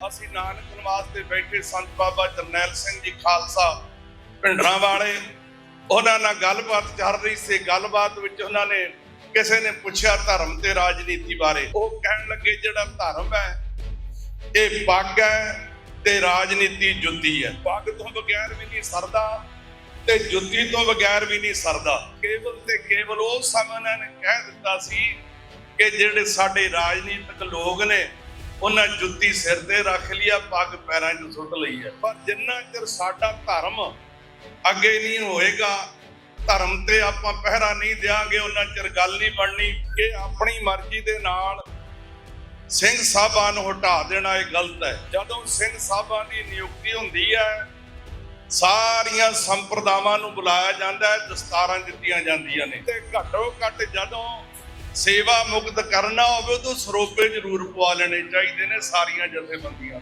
ਅਸੀਂ ਨਾਨਕ ਨਿਵਾਸ ਤੇ ਬੈਠੇ ਸੰਤ ਬਾਬਾ ਜਰਨੈਲ ਸਿੰਘ ਜੀ ਖਾਲਸਾ ਪਿੰਡਰਾਂ ਵਾਲੇ। ਉਹਨਾਂ ਨਾਲ ਗੱਲਬਾਤ ਚੱਲ ਰਹੀ ਸੀ। ਗੱਲਬਾਤ ਵਿੱਚ ਉਹਨਾਂ ਨੇ ਕਿਸੇ ਨੇ ਪੁੱਛਿਆ ਧਰਮ ਤੇ ਰਾਜਨੀਤੀ ਬਾਰੇ। ਉਹ ਕਹਿਣ ਲੱਗੇ, ਜਿਹੜਾ ਧਰਮ ਹੈ, ਇਹ ਪੱਗ ਹੈ ਤੇ ਰਾਜਨੀਤੀ ਜੁੱਤੀ ਹੈ। ਪੱਗ ਤੋਂ ਬਗੈਰ ਵੀ ਨਹੀਂ ਸਰਦਾ ਤੇ ਜੁੱਤੀ ਤੋਂ ਬਗੈਰ ਵੀ ਨਹੀਂ ਸਰਦਾ। ਕੇਵਲ ਤੇ ਕੇਵਲ ਉਹ ਸਮਾਂ ਨੇ ਕਹਿ ਦਿੱਤਾ ਸੀ ਕਿ ਜਿਹੜੇ ਸਾਡੇ ਰਾਜਨੀਤਿਕ ਲੋਕ ਨੇ ਉਹਨਾਂ ਜੁੱਤੀ ਸਿਰ ਤੇ ਰੱਖ ਲਿਆ ਪੱਗ ਪੈਰਾਂ 'ਚ ਸੁੱਟ ਲਈ ਹੈ ਪਰ ਜਿੰਨਾ ਚਿਰ ਸਾਡਾ ਧਰਮ ਅੱਗੇ ਨਹੀਂ ਹੋਏਗਾ, ਧਰਮ ਤੇ ਆਪਾਂ ਪਹਿਰਾ ਨਹੀਂ ਦੇਾਂਗੇ ਉਹਨਾਂ ਚਿਰ ਗੱਲ ਨਹੀਂ ਬਣਨੀ। ਕਿ ਆਪਣੀ ਮਰਜ਼ੀ ਦੇ ਨਾਲ ਸਿੰਘ ਸਾਹਿਬਾਂ ਨੂੰ ਹਟਾ ਦੇਣਾ ਇਹ ਗਲਤ ਹੈ। ਜਦੋਂ ਸਿੰਘ ਸਾਹਿਬਾਂ ਦੀ ਨਿਯੁਕਤੀ ਹੁੰਦੀ ਹੈ, ਸਾਰੀਆਂ ਸੰਪਰਦਾਵਾਂ ਨੂੰ ਬੁਲਾਇਆ ਜਾਂਦਾ ਹੈ, ਦਸਤਾਰਾਂ ਦਿੱਤੀਆਂ ਜਾਂਦੀਆਂ ਨੇ। ਤੇ ਘੱਟੋ ਘੱਟ ਜਦੋਂ ਸੇਵਾ ਮੁਕਤ ਕਰਨਾ ਹੋਵੇ ਉਦੋਂ ਸਰੋਪੇ ਜ਼ਰੂਰ ਪਵਾ ਲੈਣੇ ਚਾਹੀਦੇ ਨੇ ਸਾਰੀਆਂ ਜਥੇਬੰਦੀਆਂ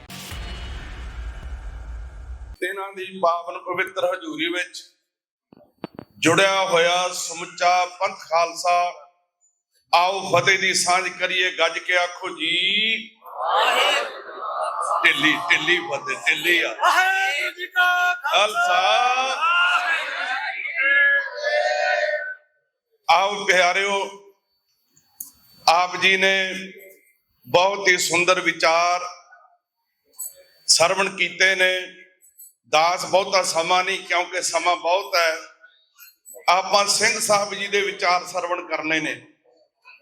ਇਹਨਾਂ ਦੀ ਪਾਵਨ ਪਵਿੱਤਰ ਹਜ਼ੂਰੀ ਵਿੱਚ ਜੁੜਿਆ ਹੋਇਆ ਸਮੁੱਚਾ ਪੰਥ ਖਾਲਸਾ, ਆਓ ਫਤਿਹ ਦੀ ਸਾਂਝ ਕਰੀਏ, ਗੱਜ ਕੇ ਆਖੋ ਜੀ। ਢਿੱਲੀ ਢਿੱਲੀ ਫਤਿਹ, ਢਿੱਲੀ ਆ। ਵਾਹਿਗੁਰੂ ਜੀ ਕਾ ਖਾਲਸਾ। ਆਓ ਪਿਆਰਿਓ ਆਪ ਜੀ ਨੇ ਬਹੁਤ ਹੀ ਸੁੰਦਰ ਵਿਚਾਰ ਸਰਵਣ ਕੀਤੇ ਨੇ। ਦਾਸ ਬਹੁਤਾ ਸਮਾਂ ਨਹੀਂ, ਕਿਉਂਕਿ ਸਮਾਂ ਬਹੁਤ ਹੈ। ਆਪਾਂ ਸਿੰਘ ਸਾਹਿਬ ਜੀ ਦੇ ਵਿਚਾਰ ਸਰਵਣ ਕਰਨੇ ਨੇ।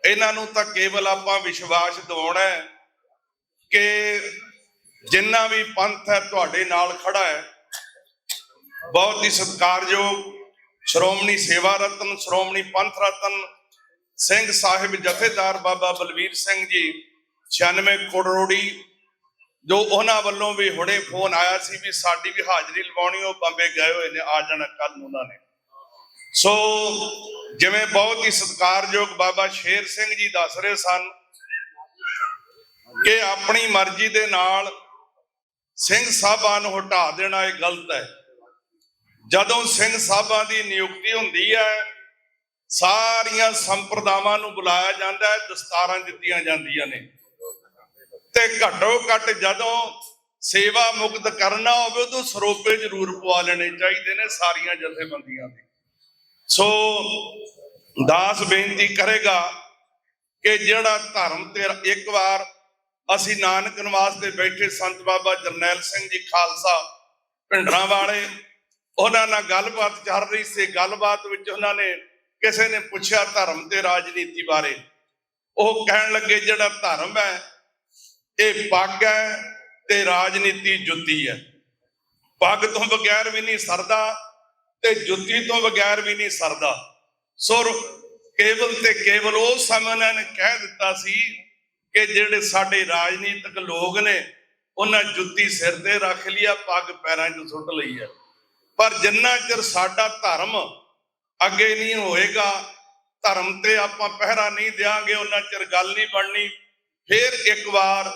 ਇਹਨਾਂ ਨੂੰ ਤਾਂ ਕੇਵਲ ਆਪਾਂ ਵਿਸ਼ਵਾਸ ਦਿਵਾਉਣਾ ਹੈ ਕਿ ਜਿੰਨਾ ਵੀ ਪੰਥ ਹੈ ਤੁਹਾਡੇ ਨਾਲ ਖੜਾ ਹੈ। ਬਹੁਤ ਹੀ ਸਤਿਕਾਰਯੋਗ ਸ਼੍ਰੋਮਣੀ ਸੇਵਾ ਰਤਨ, ਸ਼੍ਰੋਮਣੀ ਪੰਥ ਰਤਨ ਸਿੰਘ ਸਾਹਿਬ ਜਥੇਦਾਰ ਬਾਬਾ ਬਲਵੀਰ ਸਿੰਘ ਜੀ 96 ਕਰੋੜੀ, ਜੋ ਉਹਨਾਂ ਵੱਲੋਂ ਵੀ ਹੁਣੇ ਫੋਨ ਆਇਆ ਸੀ ਵੀ ਸਾਡੀ ਵੀ ਹਾਜ਼ਰੀ ਲਵਾਉਣੀ, ਉਹ ਬੰਬੇ ਗਏ ਹੋਏ ਨੇ, ਆ ਜਾਣਾ ਕੱਲ ਉਹਨਾਂ ਨੇ। ਸੋ ਜਿਵੇਂ ਬਹੁਤ ਹੀ ਸਤਿਕਾਰਯੋਗ ਬਾਬਾ ਸ਼ੇਰ ਸਿੰਘ ਜੀ ਦੱਸ ਰਹੇ ਸਨ ਕਿ ਆਪਣੀ ਮਰਜ਼ੀ ਦੇ ਨਾਲ ਸਿੰਘ ਸਾਹਿਬਾਂ ਨੂੰ ਹਟਾ ਦੇਣਾ ਇਹ ਗਲਤ ਹੈ। ਜਦੋਂ ਸਿੰਘ ਸਾਹਿਬਾਂ ਦੀ ਨਿਯੁਕਤੀ ਹੁੰਦੀ ਹੈ ਸਾਰੀਆਂ ਸੰਪਰਦਾਵਾਂ ਨੂੰ ਬੁਲਾਇਆ ਜਾਂਦਾ ਹੈ, ਦਸਤਾਰਾਂ ਦਿੱਤੀਆਂ ਜਾਂਦੀਆਂ ਨੇ। ਤੇ ਘੱਟੋ ਘੱਟ ਜਦੋਂ ਸੇਵਾ ਮੁਕਤ ਕਰਨਾ ਹੋਵੇ, ਉਦੋਂ ਸਰੋਪੇ ਜ਼ਰੂਰ ਪਵਾ ਲੈਣੇ ਚਾਹੀਦੇ ਨੇ ਸਾਰੀਆਂ ਜਥੇਬੰਦੀਆਂ ਦੇ। ਸੋ ਦਾਸ ਬੇਨਤੀ ਕਰੇਗਾ ਕਿ ਜਿਹੜਾ ਧਰਮ ਤੇ ਇੱਕ ਵਾਰ ਅਸੀਂ ਨਾਨਕ ਨਿਵਾਸ ਤੇ ਬੈਠੇ ਸੰਤ ਬਾਬਾ ਜਰਨੈਲ ਸਿੰਘ ਜੀ ਖਾਲਸਾ ਭਿੰਡਰਾਂ ਵਾਲੇ ਉਹਨਾਂ ਨਾਲ ਗੱਲਬਾਤ ਚੱਲ ਰਹੀ ਸੀ। ਗੱਲਬਾਤ ਵਿੱਚ ਉਹਨਾਂ ਨੇ ਕਿਸੇ ਨੇ ਪੁੱਛਿਆ ਧਰਮ ਤੇ ਰਾਜਨੀਤੀ ਬਾਰੇ। ਉਹ ਕਹਿਣ ਲੱਗੇ, ਜਿਹੜਾ ਧਰਮ ਹੈ, ਇਹ ਪੱਗ ਹੈ ਤੇ ਰਾਜਨੀਤੀ ਜੁੱਤੀ ਹੈ। ਪੱਗ ਤੋਂ ਬਗੈਰ ਵੀ ਨਹੀਂ ਸਰਦਾ ਤੇ ਜੁੱਤੀ ਤੋਂ ਬਗੈਰ ਵੀ ਨਹੀਂ ਸਰਦਾ। ਸੁਰ ਕੇਵਲ ਤੇ ਕੇਵਲ ਉਹ ਸਮਾਂ ਨੇ ਕਹਿ ਦਿੱਤਾ ਸੀ ਕਿ ਜਿਹੜੇ ਸਾਡੇ ਰਾਜਨੀਤਿਕ ਲੋਕ ਨੇ, ਉਹਨਾਂ ਜੁੱਤੀ ਸਿਰ ਤੇ ਰੱਖ ਲਿਆ ਪੱਗ ਪੈਰਾਂ 'ਚ ਸੁੱਟ ਲਈ ਹੈ ਪਰ ਜਿੰਨਾ ਚਿਰ ਸਾਡਾ ਧਰਮ ਅੱਗੇ ਨਹੀਂ ਹੋਏਗਾ, ਧਰਮ ਤੇ ਆਪਾਂ ਪਹਿਰਾ ਨਹੀਂ ਦੇਾਂਗੇ ਉਹਨਾਂ ਚਿਰ ਗੱਲ ਨਹੀਂ ਬਣਨੀ। ਫਿਰ ਇੱਕ ਵਾਰ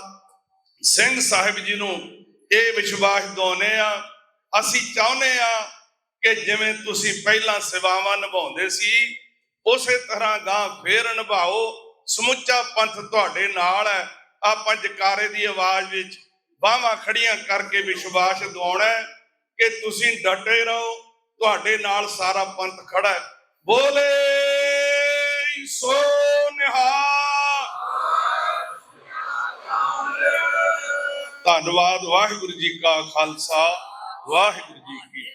ਸਿੰਘ ਸਾਹਿਬ ਜੀ ਨੂੰ ਇਹ ਵਿਸ਼ਵਾਸ ਦਿਵਾਉਂਦੇ ਆ ਅਸੀਂ ਚਾਹੁੰਦੇ ਆ ਕਿ ਜਿਵੇਂ ਤੁਸੀਂ ਪਹਿਲਾਂ ਸੇਵਾਵਾਂ ਨਿਭਾਉਂਦੇ ਸੀ, ਉਸੇ ਤਰ੍ਹਾਂ ਗਾਂ ਫੇਰ ਨਿਭਾਓ। ਸਮੁੱਚਾ ਪੰਥ ਤੁਹਾਡੇ ਨਾਲ ਹੈ, ਆਪਾਂ ਜਕਾਰੇ ਦੀ ਆਵਾਜ਼ ਵਿੱਚ ਬਾਹਾਂ ਖੜੀਆਂ ਕਰਕੇ ਵਿਸ਼ਵਾਸ ਦਿਵਾਉਣਾ ਕਿ ਤੁਸੀਂ ਡਟੇ ਰਹੋ। ਤੁਹਾਡੇ ਨਾਲ ਸਾਰਾ ਪੰਥ ਖੜਾ ਹੈ। ਬੋਲੇ, ਸੋ ਨਿਹਾਲ। ਧੰਨਵਾਦ, ਵਾਹਿਗੁਰੂ ਜੀ ਕਾ ਖਾਲਸਾ, ਵਾਹਿਗੁਰੂ ਜੀ ਕੀ